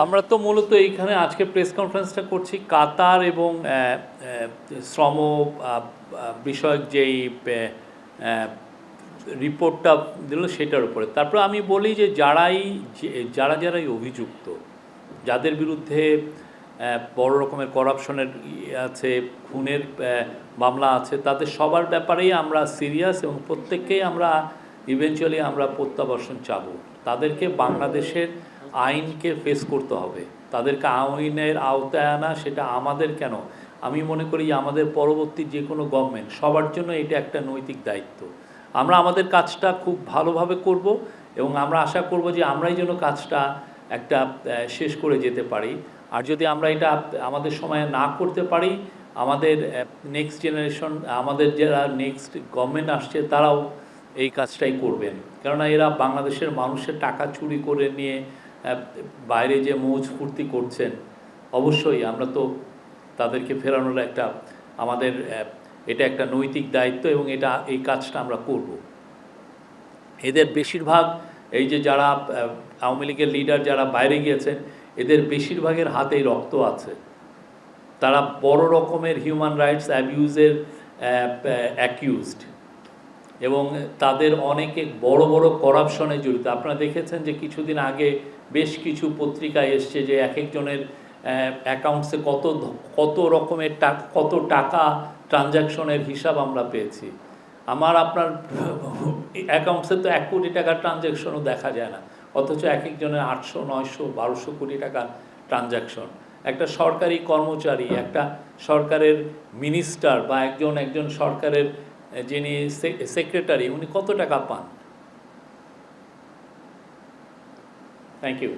আমরা তো মূলত এইখানে আজকে প্রেস কনফারেন্সটা করছি কাতার এবং শ্রম বিষয়ক যেই রিপোর্টটা দিল সেটার উপরে। তারপর আমি বলি যে যারাই যারা যারাই অভিযুক্ত, যাদের বিরুদ্ধে বড় রকমের করাপশনের আছে, খুনের মামলা আছে, তাদের সবার ব্যাপারেই আমরা সিরিয়াস এবং প্রত্যেককেই আমরা ইভেনচুয়ালি আমরা প্রত্যাবর্ষণ চাবো। তাদেরকে বাংলাদেশের আইনকে ফেস করতে হবে। তাদেরকে আইনের আওতায় আনা, সেটা আমাদের কেন? আমি মনে করি আমাদের পরবর্তী যে কোনো গভর্নমেন্ট সবার জন্য এটা একটা নৈতিক দায়িত্ব। আমরা আমাদের কাজটা খুব ভালোভাবে করব এবং আমরা আশা করব যে আমরাই যেন কাজটা একটা শেষ করে যেতে পারি। আর যদি আমরা এটা আমাদের সময়ে না করতে পারি, আমাদের নেক্সট জেনারেশন আমাদের যারা নেক্সট গভর্নমেন্ট আসছে, তারাও এই কাজটাই করবেন। কেননা এরা বাংলাদেশের মানুষের টাকা চুরি করে নিয়ে বাইরে যে মৌজ ফুর্তি করছেন, অবশ্যই আমরা তো তাদেরকে ফেরানোর একটা আমাদের এটা একটা নৈতিক দায়িত্ব এবং এটা এই কাজটা আমরা করব। এদের বেশিরভাগ এই যে যারা আওয়ামী লীগের লিডার যারা বাইরে গিয়েছেন, এদের বেশিরভাগের হাতেই রক্ত আছে। তারা বড় রকমের হিউম্যান রাইটস অ্যাবিউজের অ্যাকিউজড এবং তাদের অনেকে বড় বড় করাপশনে জড়িত। আপনারা দেখেছেন যে কিছুদিন আগে বেশ কিছু পত্রিকায় এসছে যে এক একজনের অ্যাকাউন্টসে কত কত রকমের কত টাকা ট্রানজ্যাকশনের হিসাব আমরা পেয়েছি। আমার আপনার অ্যাকাউন্টসে তো এক কোটি টাকার ট্রানজ্যাকশনও দেখা যায় না। অথচ এক একজনের আটশো, নয়শো, বারোশো কোটি টাকার ট্রানজ্যাকশন। একটা সরকারি কর্মচারী, একটা সরকারের মিনিস্টার বা একজন একজন সরকারের যিনি সেক্রেটারি উনি কত টাকা পান? Thank you